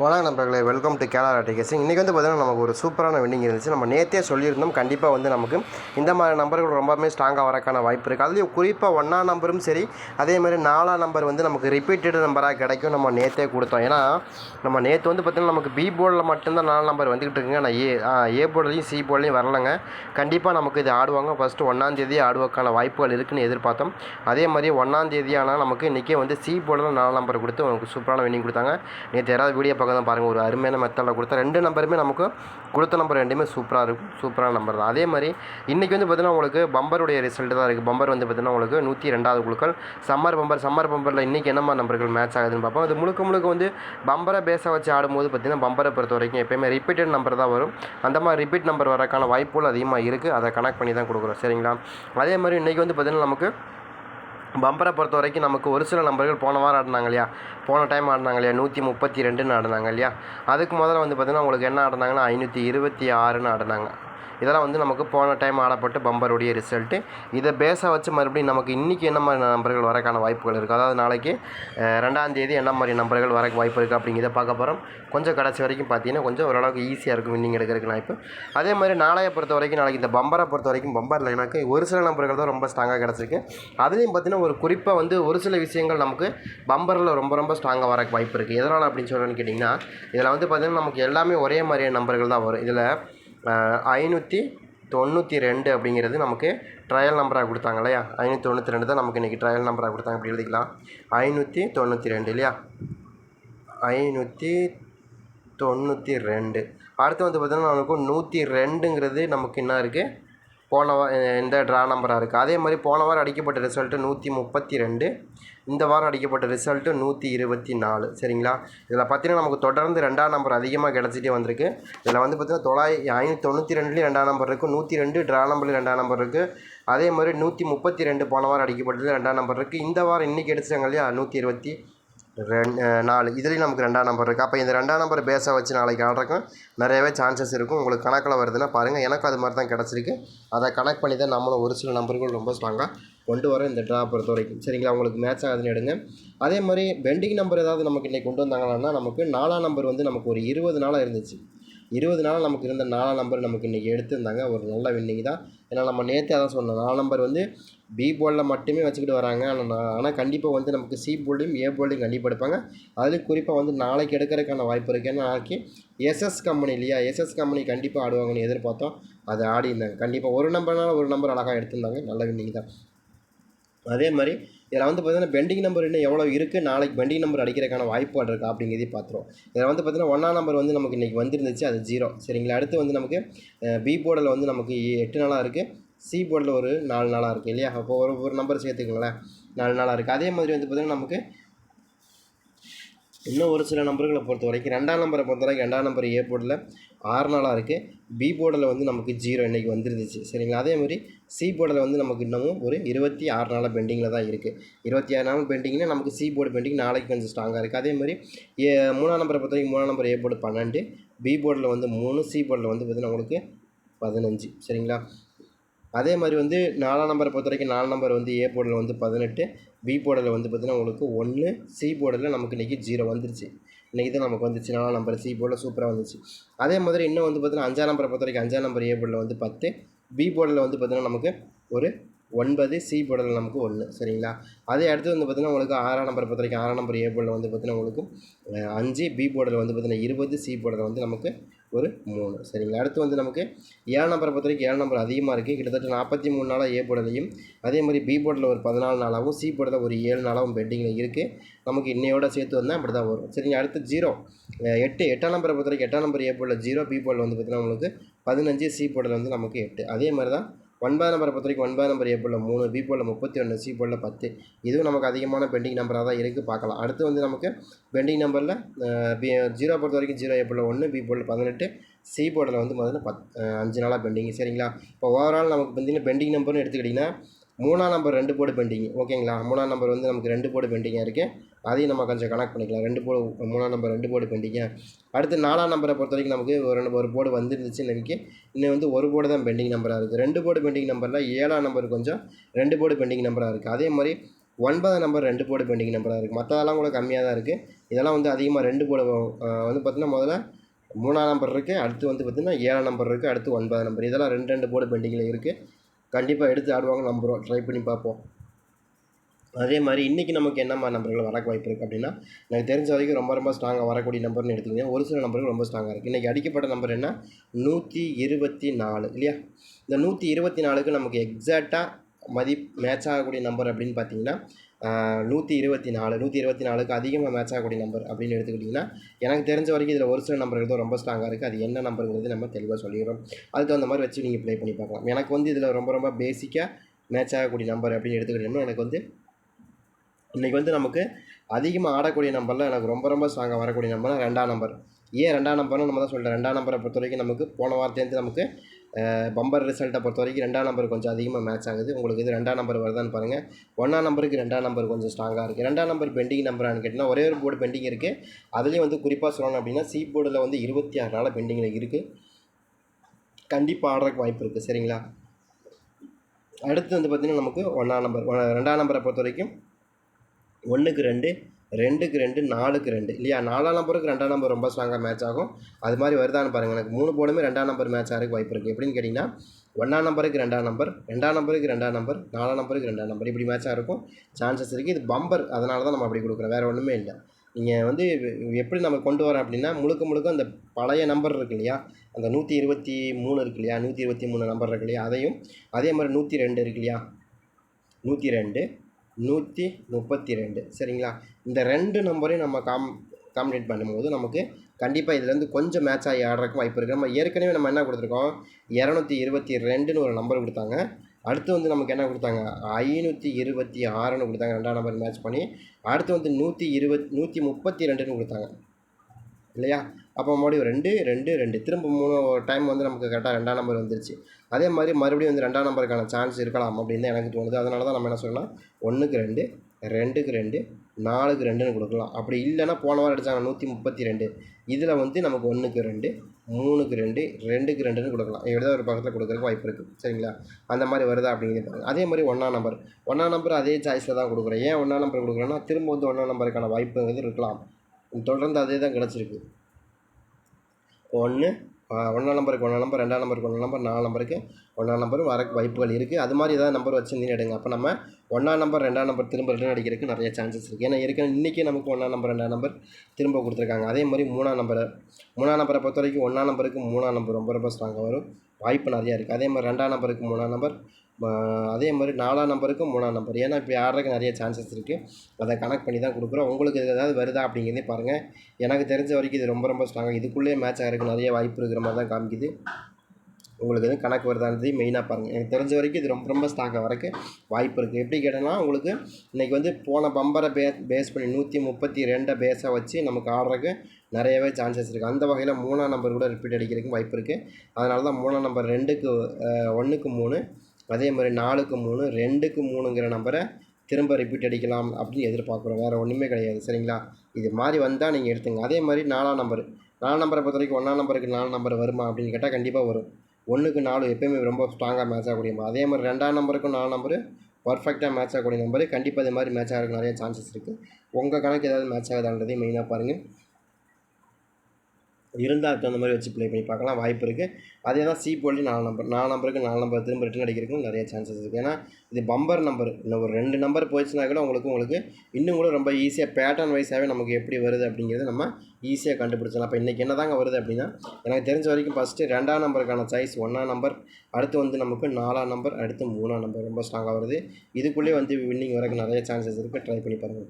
வணக்கம் நண்பர்களே welcome to Kerala டிகேசிங் இன்றைக்கி வந்து பார்த்திங்கன்னா நமக்கு ஒரு சூப்பரான வின்னிங் இருந்துச்சு. நம்ம நேற்றே சொல்லியிருந்தோம் கண்டிப்பாக வந்து நமக்கு இந்த மாதிரி நம்பர்கள் ரொம்பவுமே ஸ்ட்ராங்காக வரக்கான வாய்ப்பு இருக்குது அதுலேயும் குறிப்பாக ஒன்றாம் நம்பரும் சரி அதே மாதிரி நாலாம் நம்பர் வந்து நமக்கு ரிப்பீட்டட் நம்பராக கிடைக்கும் நம்ம நேற்றே கொடுத்தோம். ஏன்னா நம்ம நேற்று வந்து பார்த்திங்கன்னா நமக்கு பி போர்டில் மட்டும்தான் நாலு நம்பர் வந்துக்கிட்டு இருக்குங்க. ஆனால் ஏ ஆ, ஏ போர்டுலையும் சி போர்ட்லையும் வரலங்க. கண்டிப்பாக நமக்கு இது ஆடுவாங்க. ஃபஸ்ட்டு ஒன்றாந்தேதி ஆடுவதற்கான வாய்ப்புகள் இருக்குன்னு எதிர்பார்த்தோம். அதே மாதிரி ஒன்றாந்தேதி ஆனால் நமக்கு இன்றைக்கே வந்து சி போர்டில் நாலு நம்பர் கொடுத்து உங்களுக்கு சூப்பரான வின்னிங் கொடுத்தாங்க. நேற்று யாராவது வீடியோ பக்கம் தான் பாருங்கள் ஒரு அருமையான மெத்தடில் கொடுத்தா ரெண்டு நம்பருமே நமக்கு கொடுத்த நம்பர் ரெண்டுமே சூப்பராக இருக்கும் சூப்பரான நம்பர் தான். அதே மாதிரி இன்றைக்கி வந்து பார்த்திங்கன்னா உங்களுக்கு பம்பருடைய ரிசல்ட் தான் இருக்குது பம்பர் வந்து பார்த்திங்கன்னா உங்களுக்கு நூற்றி ரெண்டாவது குழுக்கள். சம்மர் பம்பர் சம்மர் பம்பரில் இன்றைக்கி என்னம்மா நம்பர்கள் மேட்ச் ஆகுதுன்னு பார்ப்போம். அது முழுக்க முழுக்க வந்து பம்பரை பேஸாக வச்சு ஆடும்போது பார்த்திங்கன்னா பம்பரை பொறுத்த வரைக்கும் எப்போயுமே ரிப்பீட்டட் நம்பர் தான் வரும். அந்த மாதிரி ரிப்பீட் நம்பர் வரக்கான வாய்ப்புகள் அதிகமாக இருக்குது அதை கனெக்ட் பண்ணி தான் கொடுக்குறோம். சரிங்களா? அதே மாதிரி இன்றைக்கி வந்து பார்த்திங்கன்னா நமக்கு பம்பரை பொறுத்த வரைக்கும் நமக்கு ஒரு சில நம்பர்கள் போன வாரம் ஆடினாங்க இல்லையா? போன டைம் ஆடினாங்க இல்லையா? நூற்றி முப்பத்தி ரெண்டுன்னு ஆடினாங்க இல்லையா? அதுக்கு முதல்ல வந்து பார்த்திங்கன்னா உங்களுக்கு என்ன ஆடினாங்கன்னா ஐநூற்றி இருபத்தி ஆறுன்னு ஆடினாங்க. இதெல்லாம் வந்து நமக்கு போன டைம் ஆடப்பட்ட பம்பருடைய ரிசல்ட்டு இதை பேஸாக வச்சு மறுபடியும் நமக்கு இன்றைக்கி என்ன மாதிரி நம்பர்கள் வரக்கான வாய்ப்புகள் இருக்குது அதாவது நாளைக்கு ரெண்டாம் தேதி என்ன மாதிரி நம்பர்கள் வர வாய்ப்பு இருக்குது அப்படிங்கிறத பார்க்க போகிறோம் கொஞ்சம் கடைசி வரைக்கும் பார்த்தீங்கன்னா கொஞ்சம் ஓரளவுக்கு ஈஸியாக இருக்கும் வின்னிங் எடுக்கிறதுக்கு வாய்ப்பு. அதே மாதிரி நாளைய பொறுத்த வரைக்கும் நாளைக்கு இந்த பம்பரை பொறுத்த வரைக்கும் பம்பரில் எனக்கு ஒரு சில நம்பர்கள் தான் ரொம்ப ஸ்ட்ராங்காக கிடச்சிருக்கு. அதுலேயும் பார்த்தீங்கன்னா ஒரு குறிப்பாக வந்து ஒரு சில விஷயங்கள் நமக்கு பம்பரில் ரொம்ப ரொம்ப ஸ்ட்ராங்காக வர வாய்ப்பு இருக்குது எதனால் அப்படின்னு சொல்கிறேன்னு கேட்டிங்கன்னா இதில் வந்து பார்த்திங்கன்னா நமக்கு எல்லாமே ஒரே மாதிரியான நம்பர்கள் தான் வரும். இதில் ஐநூற்றி தொண்ணூற்றி ரெண்டு அப்படிங்கிறது நமக்கு ட்ரையல் நம்பராக கொடுத்தாங்க இல்லையா? ஐநூற்றி தொண்ணூற்றி ரெண்டு தான் நமக்கு இன்றைக்கி ட்ரையல் நம்பராக கொடுத்தாங்க. அப்படி எழுதிக்கலாம். ஐநூற்றி தொண்ணூற்றி ரெண்டு இல்லையா? ஐநூற்றி தொண்ணூற்றி ரெண்டு. அடுத்து வந்து பார்த்தீங்கன்னா நமக்கு நூற்றி ரெண்டுங்கிறது நமக்கு என்ன இருக்குது போன வா இந்த ட்ரா நம்பராக இருக்குது அதே மாதிரி போன வாரம் அடிக்கப்பட்ட ரிசல்ட்டு நூற்றி முப்பத்தி ரெண்டு. இந்த வாரம் அடிக்கப்பட்ட ரிசல்ட்டு நூற்றி இருபத்தி நாலு. சரிங்களா? இதில் பார்த்தீங்கன்னா நமக்கு தொடர்ந்து ரெண்டாம் நம்பர் அதிகமாக கிடச்சிட்டே வந்திருக்கு. இதில் வந்து பார்த்தீங்கன்னா தொள்ளாயிரத்தி ஐநூற்றி தொண்ணூற்றி ரெண்டுலேயும் ரெண்டாம் நம்பர் இருக்குது நூற்றி ரெண்டு ட்ரா நம்பர்லேயும் ரெண்டாம் நம்பர் இருக்குது அதே மாதிரி நூற்றி முப்பத்தி ரெண்டு போன வாரம் அடிக்கப்பட்டது ரெண்டாம் நம்பர் இருக்குது இந்த வாரம் இன்றைக்கி அடிச்சாங்க இல்லையா? நூற்றி இருபத்தி ரெண்டு நாலு. இதுலேயும் நமக்கு ரெண்டாம் நம்பர் இருக்குது அப்போ இந்த ரெண்டாம் நம்பர் பேஸை வச்சு நாளைக்கு ஆடுறக்கும் நிறையவே சான்சஸ் இருக்கும். உங்களுக்கு கணக்கில் வருதுன்னா பாருங்கள் எனக்கு அது மாதிரி தான் கிடச்சிருக்கு. அதை கனெக்ட் பண்ணி தான் நம்மளும் ஒரு சில நம்பர்கள் ரொம்ப ஸ்ட்ராங்காக கொண்டு வரோம் இந்த ட்ரா பொறுத்த வரைக்கும். சரிங்களா? உங்களுக்கு மேட்ச் ஆகுதுன்னு எடுங்க. அதே மாதிரி பெண்டிங் நம்பர் ஏதாவது நமக்கு இன்றைக்கி கொண்டு வந்தாங்கன்னா நமக்கு நாலாம் நம்பர் வந்து நமக்கு ஒரு இருபது நாளாக இருந்துச்சு. இருபது நாள் நமக்கு இருந்த நாலாம் நம்பர் நமக்கு இன்றைக்கி எடுத்திருந்தாங்க. ஒரு நல்ல வின்னிங் தான். ஏன்னா நம்ம நேற்றே அதான் சொன்னோம். நாலு நம்பர் வந்து பி போலில் மட்டுமே வச்சுக்கிட்டு வராங்க. ஆனால் நான் ஆனால் கண்டிப்பாக வந்து நமக்கு சி போல்டையும் ஏ போல்டையும் கண்டிப்பாக எடுப்பாங்க. அதுலேயும் குறிப்பாக வந்து நாளைக்கு எடுக்கிறதுக்கான வாய்ப்பு இருக்குது ஏன்னா நாளைக்கு எஸ்எஸ் கம்பெனி இல்லையா? எஸ்எஸ் கம்பெனி கண்டிப்பாக ஆடுவாங்கன்னு எதிர்பார்த்தோம். அதை ஆடி இருந்தாங்க கண்டிப்பாக ஒரு நம்பர்னால ஒரு நம்பர் அழகாக எடுத்திருந்தாங்க. நல்ல வின்னிங் தான். அதே மாதிரி இதில் வந்து பார்த்தீங்கன்னா பெண்டிங் நம்பர் இன்னும் எவ்வளோ இருக்குது? நாளைக்கு பெண்டிங் நம்பர் அடிக்கிறதுக்கான வாய்ப்புகள் இருக்கா? அப்படிங்கிறதையும் பார்த்துருவோம். இதில் வந்து பார்த்திங்கன்னா ஒன்றாம் நம்பர் வந்து நமக்கு இன்றைக்கி வந்துருந்துச்சு. அது ஜீரோ சரிங்களா? அடுத்து வந்து நமக்கு பி போர்டில் வந்து நமக்கு எட்டு நாளாக இருக்குது சி போர்டில் ஒரு நாலு நாளாக இருக்குது இல்லையா? அப்போ ஒரு ஒரு நம்பர் சேர்த்துக்கோங்களேன். நாலு நாளாக இருக்குது அதே மாதிரி வந்து பார்த்திங்கன்னா நமக்கு இன்னும் ஒரு சில நம்பர்களை பொறுத்த வரைக்கும் ரெண்டாம் நம்பரை பொறுத்த வரைக்கும் ரெண்டாம் நம்பர் ஏ போர்டில் ஆறு நாளாக இருக்குது பி போர்டில் வந்து நமக்கு ஜீரோ இன்றைக்கி வந்துருந்துச்சு. சரிங்களா? அதே மாதிரி சி போர்டில் வந்து நமக்கு இன்னமும் ஒரு இருபத்தி ஆறு நாளாக பெண்டிங்கில் தான் இருக்குது இருபத்தி ஆறு நாள் பெண்டிங்னா நமக்கு சி போர்டு பெண்டிங் நாளைக்கு கொஞ்சம் ஸ்ட்ராங்காக இருக்குது அதே மாதிரி ஏ மூணாம் நம்பரை பொறுத்த வரைக்கும் மூணாம் நம்பர் ஏ போர்டு பன்னெண்டு பி போர்டில் வந்து மூணு சி போர்டில் வந்து பார்த்திங்கன்னா உங்களுக்கு பதினஞ்சு. சரிங்களா? அதே மாதிரி வந்து நாலாம் நம்பரை பொறுத்த வரைக்கும் நாலு நம்பர் வந்து ஏ போர்டில் வந்து பதினெட்டு பி போர்டில் வந்து பார்த்திங்கன்னா உங்களுக்கு ஒன்று சி போர்டில் நமக்கு இன்றைக்கி ஜீரோ வந்துருச்சு. இன்றைக்கி தான் நமக்கு வந்துச்சு. நாலாம் நம்பர் சி போர்டில் சூப்பராக வந்துச்சு. அதே மாதிரி இன்னும் வந்து பார்த்திங்கன்னா அஞ்சாம் நம்பரை பொறுத்த வரைக்கும் அஞ்சாம் நம்பர் ஏ போர்டில் வந்து பத்து பி போர்டில் வந்து பார்த்திங்கன்னா நமக்கு ஒரு ஒன்பது சி போர்டில் நமக்கு ஒன்று சரிங்களா? அதே அடுத்து வந்து பார்த்திங்கன்னா உங்களுக்கு ஆறாம் நம்பரை பொறுத்த வரைக்கும் ஆறாம் நம்பர் ஏ போர்டில் வந்து பார்த்திங்கன்னா உங்களுக்கு அஞ்சு பி போர்டில் வந்து பார்த்திங்கன்னா இருபது சி போர்டில் வந்து நமக்கு ஒரு மூணு. சரிங்களா? அடுத்து வந்து நமக்கு ஏழு நம்பரை பொறுத்த வரைக்கும் ஏழு நம்பர் அதிகமாக இருக்குது கிட்டத்தட்ட நாற்பத்தி மூணு நாளாக ஏ போர்டிலையும் அதே மாதிரி பி போர்டில் ஒரு பதினாலு நாளாகவும் சி போர்டில் ஒரு ஏழு நாளாகவும் பெட்டிங்கில் இருக்குது நமக்கு இன்னையோட சேர்த்து வந்தால் அப்படி தான் வரும். சரிங்க அடுத்து ஜீரோ எட்டு. எட்டாம் நம்பரை பொறுத்த வரைக்கும் எட்டாம் நம்பர் ஏ போர்டில் ஜீரோ பி போர்டில் வந்து பார்த்திங்கன்னா உங்களுக்கு பதினஞ்சு சி போர்டில் வந்து நமக்கு எட்டு. அதே மாதிரி தான் ஒன்பது நம்பரை பொறுத்த வரைக்கும் ஒன்பதாம் நம்பர் ஏ மூணு பி முப்பத்தி ஒன்று சி போர்டில் பத்து. இதுவும் நமக்கு அதிகமான பெண்டிங் நம்பராக தான் இருக்குது பார்க்கலாம். அடுத்து வந்து நமக்கு பெண்டிங் நம்பரில் பி ஜீரோ பொறுத்த வரைக்கும் ஜீரோ ஏ ஒன்று பி போர்டில் பதினெட்டு சி போர்டில் வந்து முதல்ல பத் அஞ்சு நாளாக பெண்டிங் சரிங்களா? இப்போ ஓவரால் நமக்கு பார்த்தீங்கன்னா பெண்டிங் நம்பர்னு எடுத்துக்கிட்டிங்கன்னா மூணாம் நம்பர் ரெண்டு போர்டு பெண்டிங் ஓகேங்களா மூணாம் நம்பர் வந்து நமக்கு ரெண்டு போர்டு பெண்டிங்காக இருக்குது அதையும் நம்ம கொஞ்சம் கனெக்ட் பண்ணிக்கலாம். ரெண்டு போடு மூணாம் நம்பர் ரெண்டு போர்டு பெண்டிங்காக அடுத்து நாலாம் நம்பரை பொறுத்த வரைக்கும் நமக்கு ஒரு ரெண்டு ஒரு போர்டு வந்துருந்துச்சு நினைக்க இன்னும் வந்து ஒரு போர்டு தான் பெண்டிங் நம்பராக இருக்குது ரெண்டு போர்டு பெண்டிங் நம்பரில் ஏழாம் நம்பர் கொஞ்சம் ரெண்டு போர்டு பெண்டிங் நம்பராக இருக்குது அதே மாதிரி ஒன்பதாம் நம்பர் ரெண்டு போர்டு பெண்டிங் நம்பராக இருக்குது மற்றதெல்லாம் கூட கம்மியாக தான் இருக்குது இதெல்லாம் வந்து அதிகமாக ரெண்டு போர்டு வந்து பார்த்திங்கன்னா முதல்ல மூணாம் நம்பர் இருக்குது அடுத்து வந்து பார்த்திங்கன்னா ஏழாம் நம்பர் இருக்குது அடுத்து ஒன்பதாம் நம்பர் இதெல்லாம் ரெண்டு ரெண்டு போர்டு பெண்டிங்கில் இருக்குது கண்டிப்பாக எடுத்து ஆடுவாங்க நம்புகிறோம் ட்ரை பண்ணி பார்ப்போம். அதே மாதிரி இன்றைக்கி நமக்கு என்ன மாதிரி நம்பர்கள் வரக்கு வாய்ப்பு இருக்குது அப்படின்னா எனக்கு தெரிஞ்ச வரைக்கும் ரொம்ப ரொம்ப ஸ்ட்ராங்காக வரக்கூடிய நம்பர்னு எடுத்திங்கன்னா ஒரு சில நம்பர்கள் ரொம்ப ஸ்ட்ராங்காக இருக்குது இன்றைக்கி அடிக்கப்பட்ட நம்பர் என்ன? நூற்றி இருபத்தி நாலு இல்லையா? இந்த நூற்றி இருபத்தி நாலுக்கு நமக்கு எக்ஸாக்டாக மதிப் மேட்ச் ஆகக்கூடிய நம்பர் அப்படின்னு பார்த்தீங்கன்னா நூற்றி இருபத்தி நாலு நூற்றி இருபத்தி நாலுக்கு அதிகமாக மேட்ச் ஆகக்கூடிய நம்பர் அப்படின்னு எடுத்துக்கிட்டிங்கன்னா எனக்கு தெரிஞ்ச வரைக்கும் இதில் ஒரு சில நம்பர்கள் தான் ரொம்ப ஸ்ட்ராங்காக இருக்குது அது என்ன நம்பருங்கிறது நம்ம தெளிவாக சொல்லிடுறோம். அதுக்கு தகுந்த மாதிரி வச்சு நீங்கள் ப்ளே பண்ணி பார்க்கலாம். எனக்கு வந்து இதில் ரொம்ப ரொம்ப பேசிக்காக மேட்ச் ஆகக்கூடிய நம்பர் அப்படின்னு எடுத்துக்கிட்டிங்கன்னா எனக்கு வந்து இன்றைக்கி வந்து நமக்கு அதிகமாக ஆடக்கூடிய நம்பரில் எனக்கு ரொம்ப ரொம்ப ஸ்ட்ராங்காக வரக்கூடிய நம்பர்னால் ரெண்டாம் நம்பர் ஏன் ரெண்டாம் நம்பர்னு நம்ம தான் சொல்கிறேன் ரெண்டாம் நம்பரை பொறுத்த வரைக்கும் நமக்கு போன வாரத்துலேருந்து நமக்கு பம்பர் ரிசல்ட்டை பொறுத்த வரைக்கும் ரெண்டாம் நம்பர் கொஞ்சம் அதிகமாக மேட்ச் ஆகுது. உங்களுக்கு இது ரெண்டாம் நம்பர் வருதான்னு பாருங்கள் ஒன்றாம் நம்பருக்கு ரெண்டாம் நம்பர் கொஞ்சம் ஸ்ட்ராங்காக இருக்குது ரெண்டாம் நம்பர் பெண்டிங் நம்பரானு கேட்டிங்கன்னா ஒரே ஒரு போர்டு பெண்டிங் இருக்குது அதுலேயும் வந்து குறிப்பாக சொல்லணும் அப்படின்னா சி போர்டில் வந்து இருபத்தி ஆறு நாள் பெண்டிங்கில் இருக்குது கண்டிப்பாக ஆடுறதுக்கு வாய்ப்பு இருக்குது சரிங்களா? அடுத்து வந்து பார்த்திங்கன்னா நமக்கு ஒன்றாம் நம்பர் ரெண்டாம் நம்பரை பொறுத்த வரைக்கும் ஒன்றுக்கு ரெண்டு ரெண்டுக்கு ரெண்டு நாலுக்கு ரெண்டு. இல்லையா? நாலாம் நம்பருக்கு ரெண்டாம் நம்பர் ரொம்ப ஸ்ட்ராங்காக மேட்ச் ஆகும். அது மாதிரி வருதான்னு பாருங்கள் எனக்கு மூணு போர்டுமே ரெண்டாம் நம்பர் மேட்ச் ஆகிறதுக்கு வாய்ப்பு இருக்குது எப்படின்னு கேட்டிங்கன்னா ஒன்றாம் நம்பருக்கு ரெண்டாம் நம்பர் ரெண்டாம் நம்பருக்கு ரெண்டாம் நம்பர் நாலாம் நம்பருக்கு ரெண்டாம் நம்பர் இப்படி மேட்சாக இருக்கும். சான்சஸ் இருக்குது இது பம்பர் அதனால தான் நம்ம அப்படி கொடுக்குறோம். வேறு ஒன்றுமே இல்லை. நீங்கள் வந்து எப்படி நம்ம கொண்டு வரோம் அப்படின்னா முழுக்க முழுக்க அந்த பழைய நம்பர் இருக்கு இல்லையா? அந்த நூற்றி இருபத்தி மூணு இருக்கு இல்லையா? நூற்றி இருபத்தி மூணு நம்பர் இருக்கு இல்லையா? அதையும் அதே மாதிரி நூற்றி ரெண்டு இருக்கு இல்லையா? நூற்றி ரெண்டு நூற்றி முப்பத்தி ரெண்டு சரிங்களா? இந்த ரெண்டு நம்பரையும் நம்ம காம் காம்படேட் பண்ணும்போது நமக்கு கண்டிப்பாக இதுலேருந்து கொஞ்சம் மேட்ச் ஆகி ஆடுறதுக்கு வாய்ப்பு இருக்குது நம்ம ஏற்கனவே நம்ம என்ன கொடுத்துருக்கோம்? இரநூத்தி இருபத்தி ரெண்டுன்னு ஒரு நம்பர் கொடுத்தாங்க. அடுத்து வந்து நமக்கு என்ன கொடுத்தாங்க? ஐநூற்றி இருபத்தி ஆறுன்னு கொடுத்தாங்க. ரெண்டாம் நம்பர் மேட்ச் பண்ணி அடுத்து வந்து நூற்றி இருபத் நூற்றி முப்பத்தி ரெண்டுன்னு கொடுத்தாங்க. இல்லையா? அப்போ மறுபடியும் ரெண்டு ரெண்டு ரெண்டு. திரும்ப மூணு டைம் வந்து நமக்கு கரெக்டாக ரெண்டாம் நம்பர் வந்துருச்சு. அதே மாதிரி மறுபடியும் வந்து ரெண்டாம் நம்பருக்கான சான்ஸ் இருக்கலாம் அப்படின்னு தான் எனக்கு தோணுது. அதனால தான் நம்ம என்ன சொல்லலாம் ஒன்றுக்கு ரெண்டு ரெண்டுக்கு ரெண்டு நாலுக்கு ரெண்டுன்னு கொடுக்கலாம். அப்படி இல்லைன்னா போன வாரம் அடித்தாங்க நூற்றி முப்பத்தி ரெண்டு இதில் வந்து நமக்கு ஒன்றுக்கு ரெண்டு மூணுக்கு ரெண்டு ரெண்டுக்கு ரெண்டுன்னு கொடுக்கலாம். எதாவது ஒரு பக்கத்தில் கொடுக்குறதுக்கு வாய்ப்பு இருக்குது சரிங்களா? அந்த மாதிரி வருதா அப்படிங்கிறது பாருங்கள் அதே மாதிரி ஒன்றாம் நம்பர் ஒன்றாம் நம்பர் அதே சாய்ஸில் தான் கொடுக்குறேன் ஏன் ஒன்றாம் நம்பர் கொடுக்குறேன்னா திரும்ப வந்து ஒன்றாம் நம்பருக்கான வாய்ப்புங்கிறது இருக்கலாம். தொடர்ந்து அதே தான் கிடச்சிருக்கு. ஒன்று ஒன்றாம் நம்பருக்கு ஒன்றாம் நம்பர் ரெண்டாம் நம்பருக்கு ஒன்றாம் நம்பர் நாலாம் நம்பருக்கு ஒன்றாம் நம்பரும் வர வாய்ப்புகள் இருக்குது அது மாதிரி ஏதாவது நம்பர் வச்சுருந்தீங்க எடுங்க. அப்போ நம்ம ஒன்றாம் நம்பர் ரெண்டாம் நம்பர் திரும்ப ரிட்டர்ன் அடிக்கிறதுக்கு நிறைய சான்சஸ் இருக்குது ஏன்னா ஏற்கனவே இன்றைக்கி நமக்கு ஒன்றாம் நம்பர் ரெண்டாம் நம்பர் திரும்ப கொடுத்துருக்காங்க. அதே மாதிரி மூணாம் நம்பர் மூணாம் நம்பரை பொறுத்த வரைக்கும் ஒன்றாம் நம்பருக்கு மூணாம் நம்பர் ரொம்ப ரொம்ப ஸ்ட்ராங்காக வரும். வாய்ப்பு நிறையா இருக்குது அதே மாதிரி ரெண்டாம் நம்பருக்கு மூணாம் நம்பர் அதே மாதிரி நாலாம் நம்பருக்கு மூணாம் நம்பர். ஏன்னா இப்போ ஆடுறதுக்கு நிறைய சான்சஸ் இருக்குது அதை கனெக்ட் பண்ணி தான் கொடுக்குறோம். உங்களுக்கு இது ஏதாவது வருதா அப்படிங்கிறதே பாருங்கள் எனக்கு தெரிஞ்ச வரைக்கும் இது ரொம்ப ரொம்ப ஸ்ட்ராங்காக இதுக்குள்ளேயே மேட்ச் ஆகிறதுக்கு நிறைய வாய்ப்பு இருக்கிற மாதிரி தான் காமிக்குது. உங்களுக்கு எதுவும் கணக்கு வருதானது மெயினாக பாருங்கள் எனக்கு தெரிஞ்ச வரைக்கும் இது ரொம்ப ரொம்ப ஸ்டாக்காக வரக்கு வாய்ப்பு இருக்குது எப்படி கேட்டேன்னா உங்களுக்கு இன்றைக்கி வந்து போன பம்பரை பே பேஸ் பண்ணி நூற்றி முப்பத்தி ரெண்டை பேஸாக வச்சு நமக்கு ஆடுறதுக்கு நிறையவே சான்சஸ் இருக்குது அந்த வகையில் மூணாம் நம்பர் கூட ரிப்பீட் அடிக்கிறதுக்கு வாய்ப்பு இருக்குது அதனால தான் மூணாம் நம்பர் ரெண்டுக்கு ஒன்றுக்கு மூணு அதே மாதிரி நாலுக்கு மூணு ரெண்டுக்கு மூணுங்கிற நம்பரை திரும்ப ரிப்பீட் அடிக்கலாம் அப்படின்னு எதிர்பார்க்குறோம். வேறு ஒன்றுமே கிடையாது. சரிங்களா? இது மாதிரி வந்தால் நீங்கள் எடுத்துங்க. அதே மாதிரி நாலாம் நம்பர். நாலாம் நம்பரை பொறுத்த வரைக்கும் ஒன்றாம் நம்பருக்கு நாலு நம்பர் வருமா அப்படின்னு கேட்டால் கண்டிப்பாக வரும். ஒன்றுக்கு நாலு எப்பயுமே ரொம்ப ஸ்ட்ராங்காக மேட்ச் ஆகக்கூடிய அதே மாதிரி ரெண்டாம் நம்பருக்கும் நாலு நம்பரு பர்ஃபெக்டாக மேட்ச் ஆகக்கூடிய நம்பரு. கண்டிப்பாக இது மாதிரி மேட்ச் ஆகிறதுக்கு நிறைய சான்சஸ் இருக்குது உங்கள் கணக்கு ஏதாவது மேட்ச் ஆகுதான்றதையும் மெயினாக பாருங்கள் இருந்தால் அதுக்கு அந்த மாதிரி வச்சு ப்ளே பண்ணி பார்க்கலாம். வாய்ப்பு இருக்குது அதே தான் சி போலி நாலு நம்பர் நாலு நம்பருக்கு நாலு நம்பர் திரும்ப ரிட்டன் அடிக்கிறதுக்கும் நிறைய சான்சஸ் இருக்குது ஏன்னா இது பம்பர் நம்பர் இன்னும் ஒரு ரெண்டு நம்பர் போயிடுச்சுனா கூட உங்களுக்கு உங்களுக்கு இன்னும் கூட ரொம்ப ஈஸியாக பேட்டர்ன் வைஸாகவே நமக்கு எப்படி வருது அப்படிங்கிறத நம்ம ஈஸியாக கண்டுபிடிச்சலாம் அப்போ இன்றைக்கி என்ன தாங்க வருது அப்படின்னா எனக்கு தெரிஞ்ச வரைக்கும் ஃபஸ்ட்டு ரெண்டாம் நம்பருக்கான சாய்ஸ் ஒன்றாம் நம்பர் அடுத்து வந்து நமக்கு நாலாம் நம்பர் அடுத்து மூணாம் நம்பர் ரொம்ப ஸ்ட்ராங்காக வருது. இதுக்குள்ளேயே வந்து வின்னிங் வரக்கு நிறைய சான்சஸ் இருக்குது ட்ரை பண்ணி பாருங்கள்